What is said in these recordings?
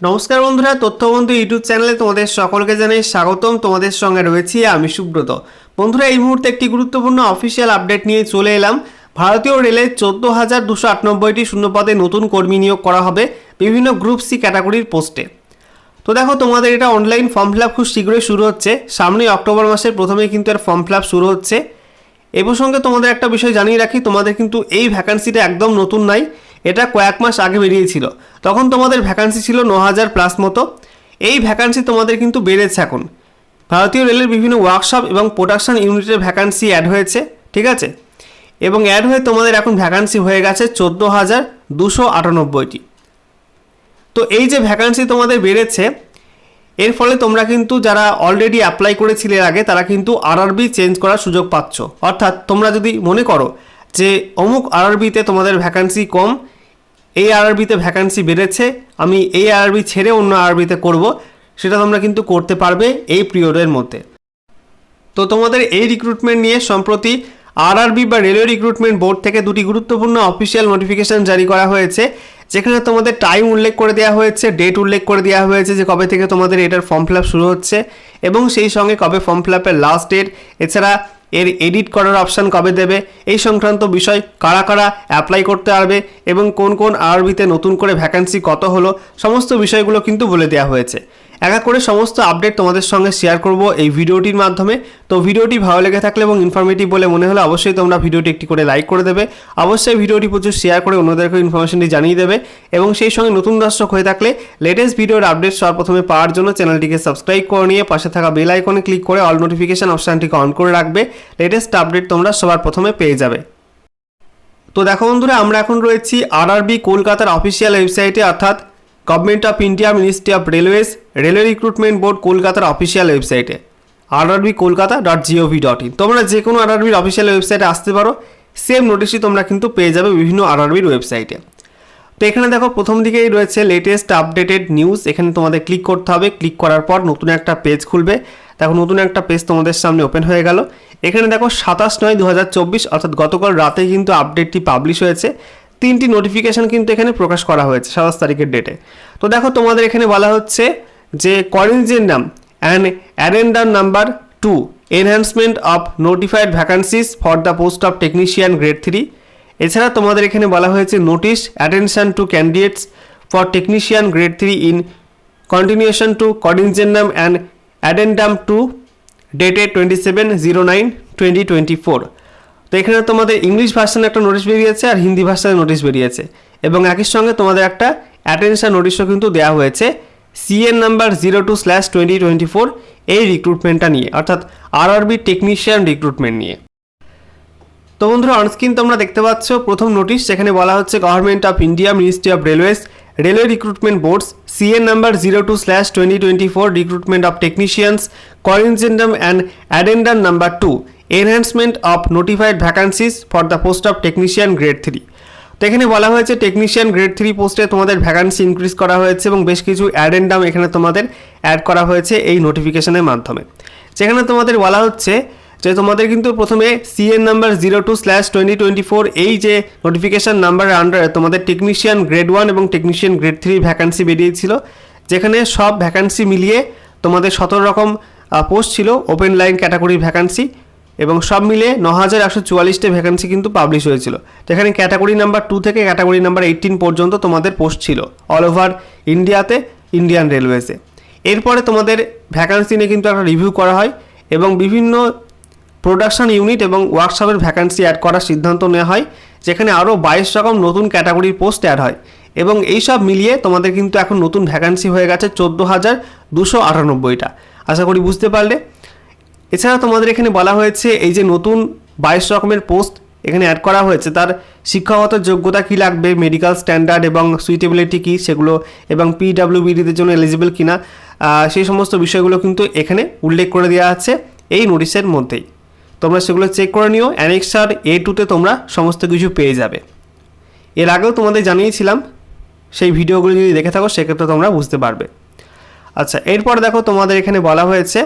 নমস্কার বন্ধুরা, তথ্যবন্ধু ইউটিউব চ্যানেলে তোমাদের সকলকে জানাই স্বাগতম। তোমাদের সঙ্গে রয়েছি আমি সুব্রত। বন্ধুরা, এই মুহূর্তে একটি গুরুত্বপূর্ণ অফিসিয়াল আপডেট নিয়ে চলে এলাম। ভারতীয় রেলে চোদ্দ হাজার দুশো আটানব্বইটি শূন্যপদে নতুন কর্মী নিয়োগ করা হবে বিভিন্ন গ্রুপ সি ক্যাটাগরির পোস্টে তো দেখো, তোমাদের এটা অনলাইন ফর্ম ফিল আপ খুব শীঘ্রই শুরু হচ্ছে। সামনেই অক্টোবর মাসের প্রথমেই কিন্তু এর ফর্ম ফিল আপ শুরু হচ্ছে। এ প্রসঙ্গে তোমাদের একটা বিষয় জানিয়ে রাখি, তোমাদের কিন্তু এই ভ্যাকান্সিটা একদম নতুন নাই। এটা কয়েক মাস আগে বেরিয়েছিল। তখন তোমাদের ভ্যাকান্সি ছিল ন হাজার প্লাস মতো। এই ভ্যাকান্সি তোমাদের কিন্তু বেড়েছে এখন। ভারতীয় রেলের বিভিন্ন ওয়ার্কশপ এবং প্রোডাকশন ইউনিটের ভ্যাকান্সি অ্যাড হয়েছে, ঠিক আছে? এবং অ্যাড হয়ে তোমাদের এখন ভ্যাকান্সি হয়ে গেছে চোদ্দ হাজার দুশো আটানব্বইটি। তো এই যে ভ্যাকান্সি তোমাদের বেড়েছে, এর ফলে তোমরা কিন্তু যারা অলরেডি অ্যাপ্লাই করেছিলে আগে, তারা কিন্তু আরআরবি চেঞ্জ করার সুযোগ পাচ্ছ। অর্থাৎ তোমরা যদি মনে করো যে অমুক আরআরবিতে তোমাদের ভ্যাকান্সি কম এই আরআরবিতে ভ্যাকান্সি বেড়েছে, আমি এই আরআরবি ছেড়ে অন্য আরআরবিতে করব, সেটা তোমরা কিন্তু করতে পারবে এই পিরিয়ডের মধ্যে। তো তোমাদের এই রিক্রুটমেন্ট নিয়ে সম্প্রতি আরআরবি বা রেলওয়ে রিক্রুটমেন্ট বোর্ড থেকে দুটি গুরুত্বপূর্ণ অফিসিয়াল নোটিফিকেশন জারি করা হয়েছে, যেখানে তোমাদের টাইম উল্লেখ করে দেওয়া হয়েছে ডেট উল্লেখ করে দেওয়া হয়েছে যে কবে থেকে তোমাদের এটার ফর্ম ফিল শুরু হচ্ছে, এবং সেই সঙ্গে কবে ফর্ম ফিল লাস্ট ডেট এছাড়া এর এডিট করার অপশান কবে দেবে? এই সংক্রান্ত বিষয় কারা কারা অ্যাপ্লাই করতে পারবে এবং কোন কোন আরবিতে নতুন করে ভ্যাকান্সি কত হলো, সমস্ত বিষয়গুলো কিন্তু বলে দেওয়া হয়েছে। এক করে সমস্ত আপডেট তোমাদের সঙ্গে শেয়ার করব এই ভিডিওটির মাধ্যমে। তো ভিডিওটি ভালো লেগে থাকলে এবং ইনফরমেটিভ বলে মনে হলে অবশ্যই তোমরা ভিডিওটি একটি করে লাইক করে দেবে। অবশ্যই ভিডিওটি প্রচুর শেয়ার করে অন্যদেরকে ইনফরমেশনটি জানিয়ে দেবে এবং সেই সঙ্গে নতুন দর্শক হয়ে থাকলে লেটেস্ট ভিডিওর আপডেট সবার প্রথমে পাওয়ার জন্য চ্যানেলটিকে সাবস্ক্রাইব করে নিয়ে পাশে থাকা বেল আইকনে ক্লিক করে অল নোটিফিকেশন অপশানটিকে অন করে রাখবে। লেটেস্ট আপডেট তোমরা সবার প্রথমে পেয়ে যাবে। তো দেখো বন্ধুরা, আমরা এখন রয়েছি আরআরবি কলকাতার অফিসিয়াল ওয়েবসাইটে অর্থাৎ government of India ministry of railways railway recruitment board কলকাতার অফিসিয়াল ওয়েবসাইটে RRB Kolkata dot GOV dot in তোমরা যে কোনো আরআরবির অফিসিয়াল ওয়েবসাইটে আসতে পারো। সেম নোটিশই তোমরা কিন্তু পেয়ে যাবে বিভিন্ন আরআরবির ওয়েবসাইটে তো এখানে দেখো, প্রথম দিকেই রয়েছে লেটেস্ট আপডেটেড নিউজ এখানে তোমাদের ক্লিক করতে হবে। ক্লিক করার পর নতুন একটা পেজ খুলবে। দেখো, নতুন একটা পেজ তোমাদের সামনে ওপেন হয়ে গেল। এখানে দেখো, সাতাশ নয় দু অর্থাৎ গতকাল রাতে কিন্তু আপডেটটি পাবলিশ হয়েছে। তিনটি নোটিফিকেশন কিন্তু এখানে প্রকাশ করা হয়েছে সাতাশ তারিখের ডেটে তো দেখো তোমাদের এখানে বলা হচ্ছে যে corrigendum and addendum number two enhancement of notified vacancies for the post of technician grade three এছাড়া তোমাদের এখানে বলা হয়েছে notice attention to candidates for technician grade three in continuation to corrigendum and addendum to ডেটে twenty seven zero nine twenty twenty four তো এখানে তোমাদের English ভার্সানে একটা নোটিশ বেরিয়েছে আর হিন্দি ভার্সানে নোটিশ বেরিয়েছে। এবং একই সঙ্গে তোমাদের একটা অ্যাটেনশন নোটিশও কিন্তু দেওয়া হয়েছে CN number zero two slash twenty twenty four এই রিক্রুটমেন্টটা নিয়ে, অর্থাৎ আরআরবি টেকনিশিয়ান রিক্রুটমেন্ট নিয়ে। তো বন্ধুরা অনস্ক্রিন তোমরা দেখতে পাচ্ছ, প্রথম নোটিশ যেখানে বলা হচ্ছে government of India ministry of railways railway recruitment boards CN number zero two slash twenty twenty four recruitment of technicians corrigendum and addendum number two enhancement of notified vacancies for the post of technician grade three তো এখানে বলা হয়েছে technician grade three পোস্টে তোমাদের vacancy increase করা হয়েছে এবং বেশ কিছু অ্যাডেন্ডাম এখানে তোমাদের অ্যাড করা হয়েছে এই নোটিফিকেশনের মাধ্যমে। যেখানে তোমাদের বলা হচ্ছে যে তোমাদের কিন্তু প্রথমে CN number zero two slash twenty twenty four এই যে নোটিফিকেশান নাম্বারের আন্ডারে তোমাদের টেকনিশিয়ান গ্রেড ওয়ান এবং টেকনিশিয়ান গ্রেড থ্রি ভ্যাকান্সি বেরিয়েছিল, যেখানে সব ভ্যাকান্সি মিলিয়ে তোমাদের সতেরো রকম পোস্ট ছিল ওপেন লাইন ক্যাটাগরির ভ্যাকান্সি এবং সব মিলে ন হাজার একশো চুয়াল্লিশটা ভ্যাকান্সি কিন্তু পাবলিশ হয়েছিল। যেখানে ক্যাটাগরি নাম্বার টু থেকে ক্যাটাগরি নাম্বার এইটিন পর্যন্ত তোমাদের পোস্ট ছিল। অল ওভার ইন্ডিয়াতে ইন্ডিয়ান রেলওয়েসে এরপরে তোমাদের ভ্যাকান্সি নিয়ে কিন্তু একটা রিভিউ করা হয় এবং বিভিন্ন প্রোডাকশন ইউনিট এবং ওয়ার্কশপের ভ্যাকান্সি অ্যাড করার সিদ্ধান্ত নেওয়া হয়, যেখানে আরও বাইশ রকম নতুন ক্যাটাগরির পোস্ট অ্যাড হয়। এবং এই সব মিলিয়ে তোমাদের কিন্তু এখন নতুন ভ্যাকান্সি হয়ে গেছে চোদ্দ হাজার দুশো আটানব্বইটা। আশা করি বুঝতে পারলে। এছাড়া তোমাদের এখানে বলা হয়েছে, এই যে নতুন বাইশ রকমের পোস্ট এখানে অ্যাড করা হয়েছে, তার শিক্ষাগত যোগ্যতা কী লাগবে মেডিকেল স্ট্যান্ডার্ড এবং সুইটেবিলিটি কী, সেগুলো এবং পিডাব্লিউবিডিদের জন্য এলিজিবল কিনা সেই সমস্ত বিষয়গুলো কিন্তু এখানে উল্লেখ করে দেওয়া আছে এই নোটিশের মধ্যেই। তোমরা সেগুলো চেক করে নিও অ্যানেক্সার এ টুতে তোমরা সমস্ত কিছু পেয়ে যাবে। এর আগেও তোমাদের জানিয়েছিলাম, সেই ভিডিওগুলো যদি দেখে থাকো, সেক্ষেত্রে তোমরা বুঝতে পারবে। আচ্ছা এরপর দেখো তোমাদের এখানে বলা হয়েছে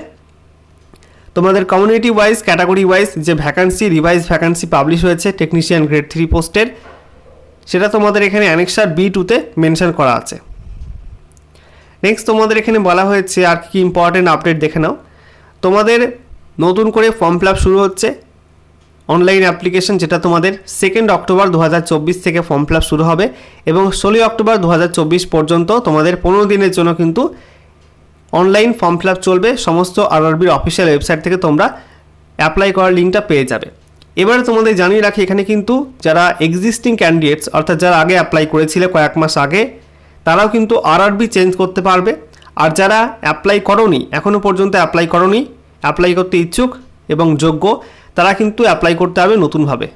তোমাদের কমিউনিটি ওয়াইজ ক্যাটাগরি ওয়াইজ যে ভ্যাকান্সি রিভাইজ ভ্যাকান্সি পাবলিশ হয়েছে টেকনিশিয়ান গ্রেড থ্রি পোস্টের সেটা তোমাদের এখানে অ্যানেক্সার বি টুতে মেনশন করা আছে। নেক্সট তোমাদের এখানে বলা হয়েছে আর কি ইম্পর্টেন্ট আপডেট দেখে নাও। তোমাদের নতুন করে ফর্ম ফিল শুরু হচ্ছে। অনলাইন অ্যাপ্লিকেশন যেটা তোমাদের সেকেন্ড অক্টোবর দু হাজার চব্বিশ থেকে ফর্ম ফিল শুরু হবে এবং ষোলোই অক্টোবর দু হাজার চব্বিশ পর্যন্ত তোমাদের পনেরো দিনের জন্য কিন্তু অনলাইন ফর্ম ফিল চলবে, সমস্ত আরআরবির অফিসিয়াল ওয়েবসাইট থেকে তোমরা অ্যাপ্লাই করার লিঙ্কটা পেয়ে যাবে। এবারে তোমাদের জানিয়ে রাখি, এখানে কিন্তু যারা এক্সিস্টিং ক্যান্ডিডেটস অর্থাৎ যারা আগে অ্যাপ্লাই করেছিলে কয়েক মাস আগে, তারাও কিন্তু আরআরবি চেঞ্জ করতে পারবে। আর যারা অ্যাপ্লাই করনি এখনও পর্যন্ত অ্যাপ্লাই করনি অ্যাপ্লাই করতে ইচ্ছুক এবং যোগ্য, তারা কিন্তু অ্যাপ্লাই করতে হবে নতুনভাবে।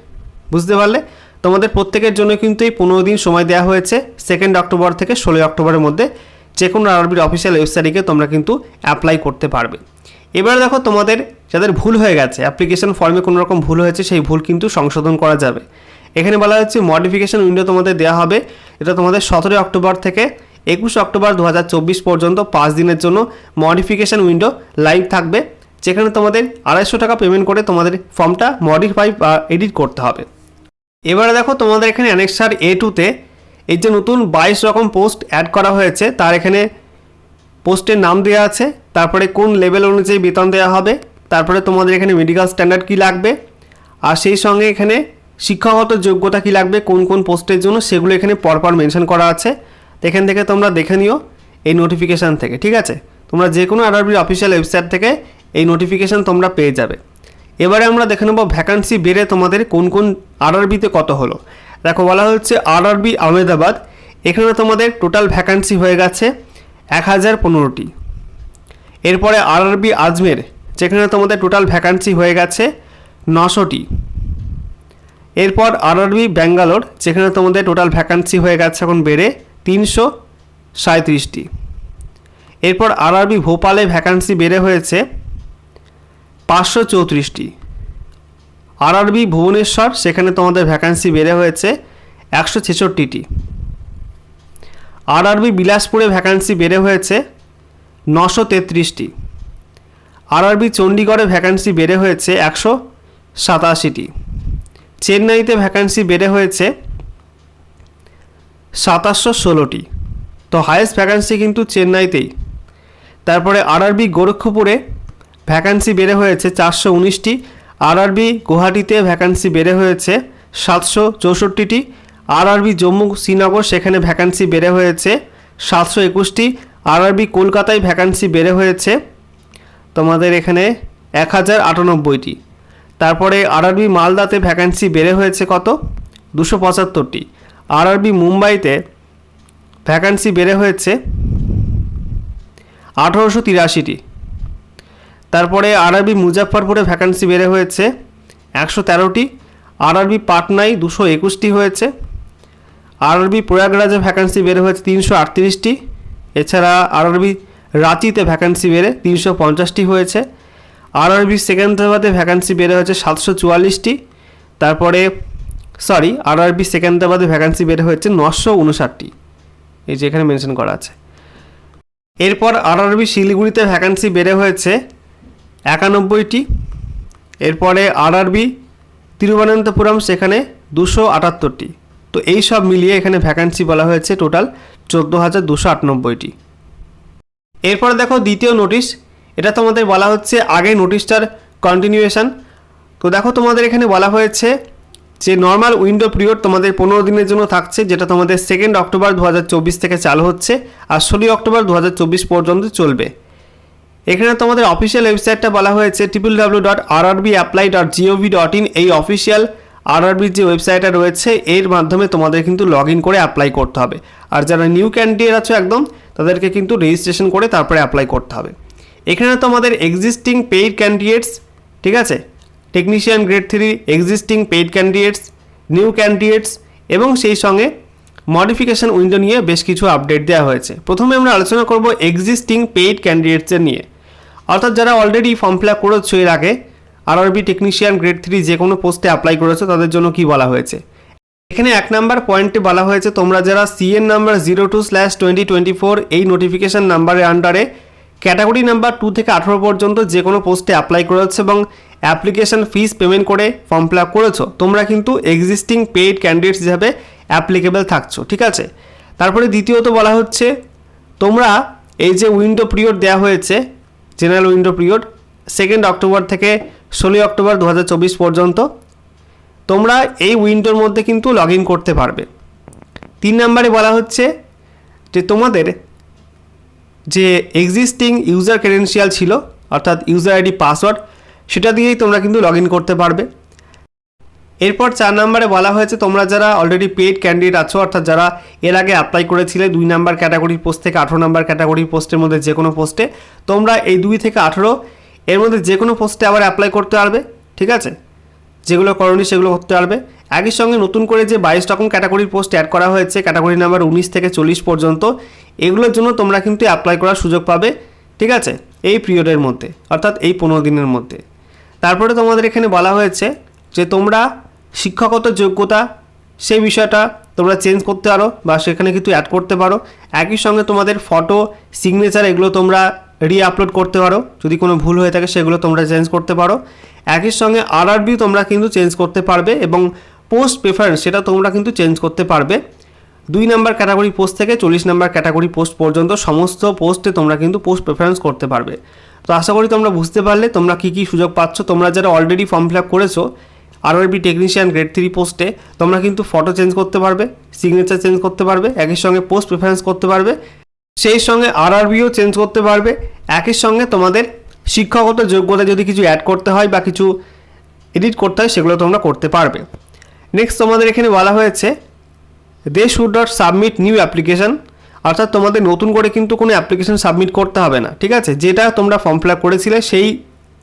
বুঝতে পারলে? তোমাদের প্রত্যেকের জন্য কিন্তু এই পনেরো দিন সময় দেওয়া হয়েছে সেকেন্ড অক্টোবর থেকে ষোলোই অক্টোবরের মধ্যে। যে কোনো আরবির অফিসিয়াল ওয়েবসাইটে তোমরা কিন্তু অ্যাপ্লাই করতে পারবে। এবার দেখো তোমাদের যাদের ভুল হয়ে গেছে অ্যাপ্লিকেশন ফর্মে কোনো রকম ভুল হয়েছে, সেই ভুল কিন্তু সংশোধন করা যাবে। এখানে বলা হচ্ছে মডিফিকেশন উইন্ডো তোমাদের দেওয়া হবে। এটা তোমাদের সতেরোই অক্টোবর থেকে একুশ অক্টোবর দু হাজার চব্বিশ পর্যন্ত পাঁচ দিনের জন্য মডিফিকেশন উইন্ডো লাইভ থাকবে, যেখানে তোমাদের আড়াইশো টাকা পেমেন্ট করে তোমাদের ফর্মটা মডিফাই বা এডিট করতে হবে। এবারে দেখো তোমাদের এখানে অ্যানেক্সার এ টুতে এই যে নতুন বাইশ রকম পোস্ট অ্যাড করা হয়েছে, তার এখানে পোস্টের নাম দেওয়া আছে, তারপরে কোন লেভেল অনুযায়ী বেতন দেওয়া হবে, তারপরে তোমাদের এখানে মেডিকেল স্ট্যান্ডার্ড কী লাগবে, আর সেই সঙ্গে এখানে শিক্ষাগত যোগ্যতা কী লাগবে, কোন কোন পোস্টের জন্য, সেগুলো এখানে পরপর মেনশন করা আছে। এখান থেকে তোমরা দেখে নিও এই নোটিফিকেশান থেকে, ঠিক আছে? তোমরা যে কোনো আরআরবির অফিসিয়াল ওয়েবসাইট থেকে এই নোটিফিকেশান তোমরা পেয়ে যাবে। এবারে আমরা দেখে নেব ভ্যাকান্সি বেড়ে তোমাদের কোন কোন আরআরবিতে কত হলো। দেখো, বলা হচ্ছে আরআরবি আহমেদাবাদ। এখানে তোমাদের টোটাল ভ্যাকান্সি হয়ে গেছে এক হাজার পনেরোটি। এরপরে আরআরবি আজমের, যেখানে তোমাদের টোটাল ভ্যাকান্সি হয়ে গেছে নশোটি। এরপর আরআরবি ব্যাঙ্গালোর, যেখানে তোমাদের টোটাল ভ্যাকান্সি হয়ে গেছে এখন বেড়ে তিনশো সাঁত্রিশটি এরপর আরআরবি ভোপালে ভ্যাকান্সি বেড়ে হয়েছে পাঁচশো চৌত্রিশটি। আরআরবি ভুবনেশ্বর, সেখানে তোমাদের ভ্যাকান্সি বেড়ে হয়েছে একশো ছেষট্টিটি। আরআরবি বিলাসপুরে ভ্যাকান্সি বেড়ে হয়েছে নশো তেত্রিশটি। আরআরবি চণ্ডীগড়ে ভ্যাকান্সি বেড়ে হয়েছে একশো সাতাশিটি। চেন্নাইতে ভ্যাকান্সি বেড়ে হয়েছে সাতাশশো ষোলোটি। তো হায়েস্ট ভ্যাকান্সি কিন্তু চেন্নাইতেই। তারপরে আরআরবি গোরক্ষপুরে ভ্যাকান্সি বেড়ে হয়েছে চারশো উনিশটি। আরআরবি গুয়াহাটিতে ভ্যাকান্সি বেড়ে হয়েছে। সাতশো চৌষট্টিটি আরআরবি জম্মু শ্রীনগর সেখানে ভ্যাকান্সি বেড়ে হয়েছে। সাতশো একুশটি আরআরবি কলকাতায় ভ্যাকান্সি বেড়ে হয়েছে। তোমাদের এখানে এক হাজার আটানব্বইটি। তারপরে আরআরবি মালদাতে ভ্যাকান্সি বেড়ে হয়েছে কত? দুশো পঁচাত্তরটি। আরআরবি মুম্বাইতে ভ্যাকান্সি বেড়ে হয়েছে আঠারোশো তিরাশিটি। তারপরে আরআরবি মুজাফরপুরে ভ্যাকান্সি বেড়ে হয়েছে একশো তেরোটি, আরআরবি পাটনায় দুশো একুশটি হয়েছে, আরআরবি প্রয়াগরাজে ভ্যাকান্সি বেড়ে হয়েছে তিনশো আটত্রিশটি, এছাড়া আরআরবি রাঁচিতে ভ্যাকান্সি বেড়ে তিনশো পঞ্চাশটি হয়েছে, আরআরবি সেকেন্দ্রাবাদে ভ্যাকান্সি বেড়ে হয়েছে সাতশো চুয়াল্লিশটি, তারপরে সরি আরআরবি সেকেন্দ্রাবাদে ভ্যাকান্সি বেড়ে হয়েছে নশো উনষাটটি, এই যে এখানে মেনশন করা আছে। এরপর আরআরবি শিলিগুড়িতে ভ্যাকান্সি বেড়ে হয়েছে একানব্বইটি, এরপরে আরআরবি তিরুবনন্তপুরম, সেখানে দুশো আটাত্তরটি। তো এই সব মিলিয়ে এখানে ভ্যাকান্সি বলা হয়েছে টোটাল চোদ্দ হাজার দুশো আটানব্বইটি। এরপর দেখো দ্বিতীয় নোটিশ এটা তোমাদের বলা হচ্ছে আগে নোটিশটার কন্টিনিউয়েশন তো দেখো তোমাদের এখানে বলা হয়েছে যে নর্মাল উইন্ডো পিরিয়ড তোমাদের পনেরো দিনের জন্য থাকছে, যেটা তোমাদের সেকেন্ড অক্টোবর দু হাজার চব্বিশ থেকে চালু হচ্ছে, আর ষোলোই অক্টোবর দু হাজার চব্বিশ পর্যন্ত চলবে। এখানে তোমাদের অফিসিয়াল ওয়েবসাইটটা বলা হয়েছে triple W dot R RRB apply dot GOV dot in এই অফিসিয়াল আরআরবির যে ওয়েবসাইটটা রয়েছে, এর মাধ্যমে তোমাদের কিন্তু লগ করে অ্যাপ্লাই করতে হবে। আর যারা নিউ ক্যান্ডিডেট আছো একদম, তাদেরকে কিন্তু রেজিস্ট্রেশন করে তারপরে অ্যাপ্লাই করতে হবে। এখানে তোমাদের এক্সিস্টিং পেইড ক্যান্ডিডেটস ঠিক আছে? Technician grade three existing paid candidates new candidates এবং সেই সঙ্গে মডিফিকেশন উইন্ডো নিয়ে বেশ কিছু আপডেট দেওয়া হয়েছে। প্রথমে আমরা আলোচনা করব এক্সিস্টিং পেইড ক্যান্ডিডেটসের নিয়ে। অর্থাৎ যারা অলরেডি ফর্ম ফিল আপ করেছ এর আগে আরআরবি টেকনিশিয়ান গ্রেড থ্রি যে কোনো পোস্টে অ্যাপ্লাই করেছ, তাদের জন্য কি বলা হয়েছে? এখানে এক নাম্বার পয়েন্টে বলা হয়েছে, তোমরা যারা CN number zero two slash twenty twenty four এই নোটিফিকেশান নাম্বারের আন্ডারে ক্যাটাগরি নাম্বার টু থেকে আঠেরো পর্যন্ত যে কোনো পোস্টে অ্যাপ্লাই করেছ এবং অ্যাপ্লিকেশন ফিস পেমেন্ট করে ফর্ম ফিল আপ করেছ, তোমরা কিন্তু এক্সিস্টিং পেইড ক্যান্ডিডেটস হিসাবে অ্যাপ্লিকেবল থাকছো, ঠিক আছে? তারপরে দ্বিতীয়ত বলা হচ্ছে, তোমরা এই যে উইন্ডো পিরিয়ড দেওয়া হয়েছে general window period second October থেকে ষোলোই অক্টোবর দু হাজার চব্বিশ পর্যন্ত, তোমরা এই উইন্ডোর মধ্যে কিন্তু লগ করতে পারবে। তিন নম্বরে বলা হচ্ছে যে তোমাদের যে এক্সিস্টিং ইউজার ক্রেডেন্সিয়াল ছিল, অর্থাৎ ইউজার আইডি পাসওয়ার্ড সেটা দিয়েই তোমরা কিন্তু লগ করতে পারবে। এরপর চার নম্বরে বলা হয়েছে, তোমরা যারা অলরেডি পেইড ক্যান্ডিডেট আছো, অর্থাৎ যারা এর আগে অ্যাপ্লাই করেছিলে দুই নাম্বার ক্যাটাগরির পোস্ট থেকে আঠেরো নাম্বার ক্যাটাগরির পোস্টের মধ্যে যে কোনো পোস্টে তোমরা এই দুই থেকে আঠেরো, এর মধ্যে যে কোনো পোস্টে আবার অ্যাপ্লাই করতে পারবে, ঠিক আছে? যেগুলো করণীয় সেগুলো করতে পারবে। একই সঙ্গে নতুন করে যে বাইশ রকম ক্যাটাগরির পোস্ট অ্যাড করা হয়েছে ক্যাটাগরি নাম্বার উনিশ থেকে চল্লিশ পর্যন্ত, এগুলোর জন্য তোমরা কিন্তু অ্যাপ্লাই করার সুযোগ পাবে, ঠিক আছে? এই পিরিয়ডের মধ্যে, অর্থাৎ এই পনেরো দিনের মধ্যে। তারপরে তোমাদের এখানে বলা হয়েছে যে তোমরা শিক্ষাগত যোগ্যতা, সেই বিষয়টা তোমরা চেঞ্জ করতে পারো বা সেখানে কিন্তু অ্যাড করতে পারো। একই সঙ্গে তোমাদের ফটো সিগনেচার এগুলো তোমরা রি আপলোড করতে পারো। যদি কোনো ভুল হয়ে থাকে সেগুলো তোমরা চেঞ্জ করতে পারো। একই সঙ্গে আরআরবি তোমরা কিন্তু চেঞ্জ করতে পারবে এবং পোস্ট প্রেফারেন্স সেটা তোমরা কিন্তু চেঞ্জ করতে পারবে। দুই নাম্বার ক্যাটাগরি পোস্ট থেকে চল্লিশ নাম্বার ক্যাটাগরি পোস্ট পর্যন্ত সমস্ত পোস্টে তোমরা কিন্তু পোস্ট প্রেফারেন্স করতে পারবে। তো আশা করি তোমরা বুঝতে পারলে, তোমরা কী কী সুযোগ পাচ্ছ, তোমরা যারা অলরেডি ফর্ম ফিল আপ করেছ আরআরবি টেকনিশিয়ান গ্রেড থ্রি পোস্টে তোমরা কিন্তু ফটো চেঞ্জ করতে পারবে সিগনেচার চেঞ্জ করতে পারবে, একই সঙ্গে পোস্ট প্রেফারেন্স করতে পারবে, সেই সঙ্গে আরআরবিও চেঞ্জ করতে পারবে, একই সঙ্গে তোমাদের শিক্ষাগত যোগ্যতা যদি কিছু অ্যাড করতে হয় বা কিছু এডিট করতে হয়, সেগুলো তোমরা করতে পারবে। নেক্সট তোমাদের এখানে বলা হয়েছে they should not submit new application অর্থাৎ তোমাদের নতুন করে কিন্তু কোনো অ্যাপ্লিকেশন সাবমিট করতে হবে না, ঠিক আছে? যেটা তোমরা ফর্ম ফিল আপ করেছিলে, সেই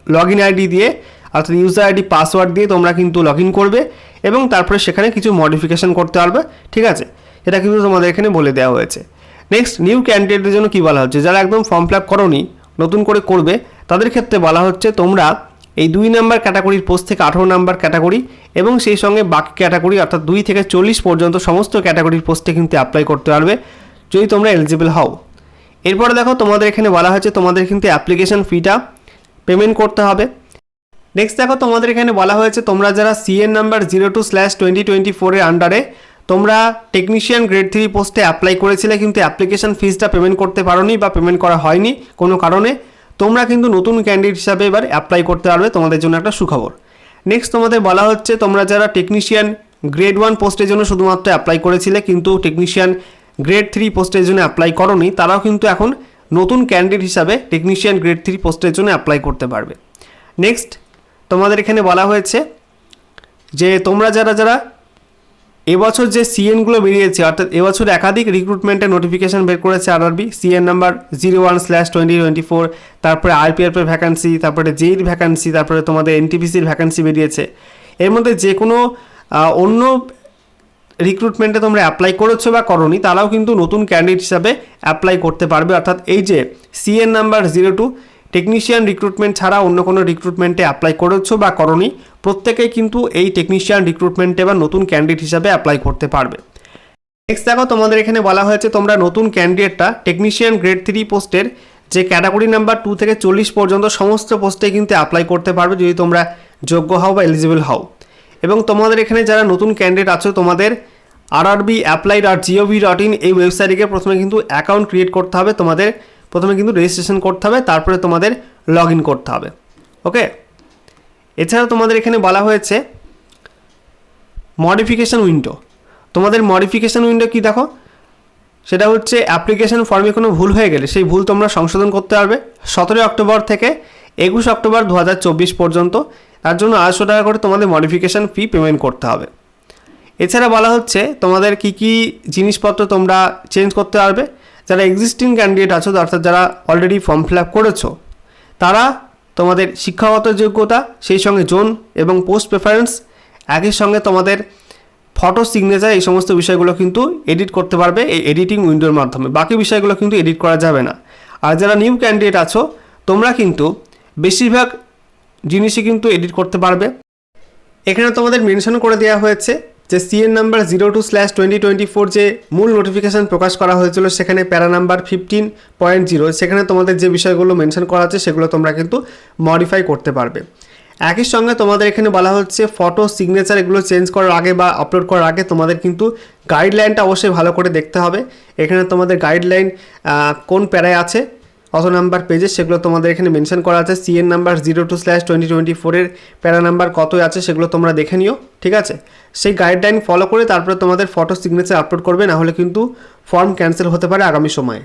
লগ ইন আইডি দিয়ে অর্থাৎ ইউজার আইডি পাসওয়ার্ড দিয়ে তোমরা কিন্তু লগ করবে এবং তারপরে সেখানে কিছু মডিফিকেশন করতে পারবে, ঠিক আছে? এটা কিন্তু তোমাদের এখানে বলে দেওয়া হয়েছে। নেক্সট নিউ ক্যান্ডিডেটের জন্য কী বলা হচ্ছে? যারা একদম ফর্ম ফিল আপ করোনি, নতুন করে করবে, তাদের ক্ষেত্রে বলা হচ্ছে তোমরা এই দুই নাম্বার ক্যাটাগরির পোস্ট থেকে আঠেরো নাম্বার ক্যাটাগরি এবং সেই সঙ্গে বাকি ক্যাটাগরি অর্থাৎ দুই থেকে চল্লিশ পর্যন্ত সমস্ত ক্যাটাগরির পোস্টে কিন্তু অ্যাপ্লাই করতে পারবে, যদি তোমরা এলিজিবল হও। এরপরে দেখো, তোমাদের এখানে বলা হয়েছে তোমাদের কিন্তু অ্যাপ্লিকেশন ফিটা পেমেন্ট করতে হবে। নেক্সট দেখো, তোমাদের এখানে বলা হয়েছে তোমরা যারা CN number zero two slash twenty twenty ফোরের আন্ডারে তোমরা টেকনিশিয়ান গ্রেড থ্রি পোস্টে অ্যাপ্লাই করেছিলে, কিন্তু অ্যাপ্লিকেশন ফিজটা পেমেন্ট করতে পারোনি বা পেমেন্ট করা হয়নি কোনো কারণে। তোমরা কিন্তু নতুন ক্যান্ডিডেট হিসাবে এবার অ্যাপ্লাই করতে পারবে, তোমাদের জন্য একটা সুখবর। নেক্সট তোমাদের বলা হচ্ছে, তোমরা যারা টেকনিশিয়ান গ্রেড ওয়ান পোস্টের জন্য শুধুমাত্র অ্যাপ্লাই করেছিলে, কিন্তু টেকনিশিয়ান গ্রেড থ্রি পোস্টের জন্য অ্যাপ্লাই করোনি, তারাও কিন্তু এখন নতুন ক্যান্ডিডেট হিসাবে টেকনিশিয়ান গ্রেড থ্রি পোস্টের জন্য অ্যাপ্লাই করতে পারবে। নেক্সট তোমাদের এখানে বলা হয়েছে যে তোমরা যারা যারা এবছর যে সিএনগুলো বেরিয়েছে, অর্থাৎ এবছর একাধিক রিক্রুটমেন্টের নোটিফিকেশান বের করেছে RRB CN number zero one slash twenty twenty four তারপরে আরপিএফের ভ্যাকান্সি তারপরে জেইর ভ্যাকান্সি তারপরে তোমাদের এনটিপিসির ভ্যাকান্সি বেরিয়েছে। এর মধ্যে যে কোনো অন্য রিক্রুটমেন্টে তোমরা অ্যাপ্লাই করেছ বা করনি, তারাও কিন্তু নতুন ক্যান্ডিডেট হিসাবে অ্যাপ্লাই করতে পারবে। অর্থাৎ এই যে CN number zero two technician recruitment ছাড়া অন্য কোনো রিক্রুটমেন্টে অ্যাপ্লাই করেছ বা করনি প্রত্যেকেই কিন্তু এই টেকনিশিয়ান রিক্রুটমেন্টে বা নতুন ক্যান্ডিডেট হিসাবে অ্যাপ্লাই করতে পারবে। নেক্সট দেখো, তোমাদের এখানে বলা হয়েছে তোমরা নতুন ক্যান্ডিডেটটা টেকনিশিয়ান গ্রেড থ্রি পোস্টের যে ক্যাটাগরি নাম্বার টু থেকে চল্লিশ পর্যন্ত সমস্ত পোস্টে কিন্তু অ্যাপ্লাই করতে পারবে যদি তোমরা যোগ্য হও বা এলিজিবল হও। এবং তোমাদের এখানে যারা নতুন ক্যান্ডিডেট আছো, তোমাদের আর RRB apply dot GOV dot in এই ওয়েবসাইটে প্রথমে কিন্তু অ্যাকাউন্ট ক্রিয়েট করতে হবে। তোমাদের প্রথমে কিন্তু রেজিস্ট্রেশন করতে হবে, তারপরে তোমাদের লগ করতে হবে ওকে এছাড়া তোমাদের এখানে বলা হয়েছে মডিফিকেশান উইন্ডো তোমাদের মডিফিকেশান উইন্ডো কি দেখো? সেটা হচ্ছে অ্যাপ্লিকেশন ফর্মে কোনো ভুল হয়ে গেলে, সেই ভুল তোমরা সংশোধন করতে পারবে। সতেরোই অক্টোবর থেকে একুশ অক্টোবর দু হাজার চব্বিশ পর্যন্ত, তার জন্য আড়াইশো টাকা করে তোমাদের মডিফিকেশান ফি পেমেন্ট করতে হবে। এছাড়া বলা হচ্ছে তোমাদের কি কি জিনিসপত্র তোমরা চেঞ্জ করতে পারবে যারা এক্সিস্টিং ক্যান্ডিডেট আছো, অর্থাৎ যারা অলরেডি ফর্ম ফিল আপ করেছ, তারা তোমাদের শিক্ষাগত যোগ্যতা, সেই সঙ্গে জোন এবং পোস্ট প্রেফারেন্স একই সঙ্গে তোমাদের ফটো সিগনেচার এই সমস্ত বিষয়গুলো কিন্তু এডিট করতে পারবে এই এডিটিং উইন্ডোর মাধ্যমে। বাকি বিষয়গুলো কিন্তু এডিট করা যাবে না। আর যারা নিউ ক্যান্ডিডেট আছো, তোমরা কিন্তু বেশিরভাগ জিনিসই কিন্তু এডিট করতে পারবে। এখানে তোমাদের মেনশন করে দেওয়া হয়েছে যে CN number zero two slash twenty twenty four যে মূল নোটিফিকেশান প্রকাশ করা হয়েছিল, সেখানে প্যারা নাম্বার ফিফটিন পয়েন্ট জিরো সেখানে তোমাদের যে বিষয়গুলো মেনশন করা আছে, সেগুলো তোমরা কিন্তু মডিফাই করতে পারবে। একই সঙ্গে তোমাদের এখানে বলা হচ্ছে ফটো সিগনেচার এগুলো চেঞ্জ করার আগে বা আপলোড করার আগে তোমাদের কিন্তু গাইডলাইনটা অবশ্যই ভালো করে দেখতে হবে। এখানে তোমাদের গাইডলাইন কোন প্যারায় আছে কত নাম্বার পেজে সেগুলো তোমাদের এখানে মেনশন করা আছে। CN number zero two slash twenty twenty ফোরের প্যারা নাম্বার কতই আছে সেগুলো তোমরা দেখে নিও, ঠিক আছে? সেই গাইডলাইন ফলো করে তারপরে তোমাদের ফটো সিগনেচার আপলোড করবে, না হলে কিন্তু ফর্ম ক্যান্সেল হতে পারে আগামী সময়ে।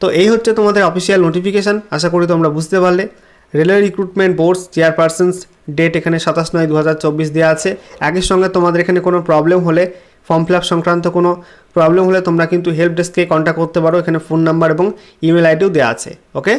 তো এই হচ্ছে তোমাদের অফিসিয়াল নোটিফিকেশান আশা করি তোমরা বুঝতে পারলে। Railway recruitment boards chairpersons date এখানে সাতাশ নয় দু হাজার চব্বিশ দেওয়া আছে। একই সঙ্গে তোমাদের এখানে কোনো প্রবলেম হলে ফর্ম ফিল আপ সংক্রান্ত কোনো প্রবলেম হলে তোমরা কিন্তু হেল্প ডেস্ককে কন্ট্যাক্ট করতে পারো। এখানে ফোন নাম্বার এবং ইমেল আইডিও দেওয়া আছে ওকে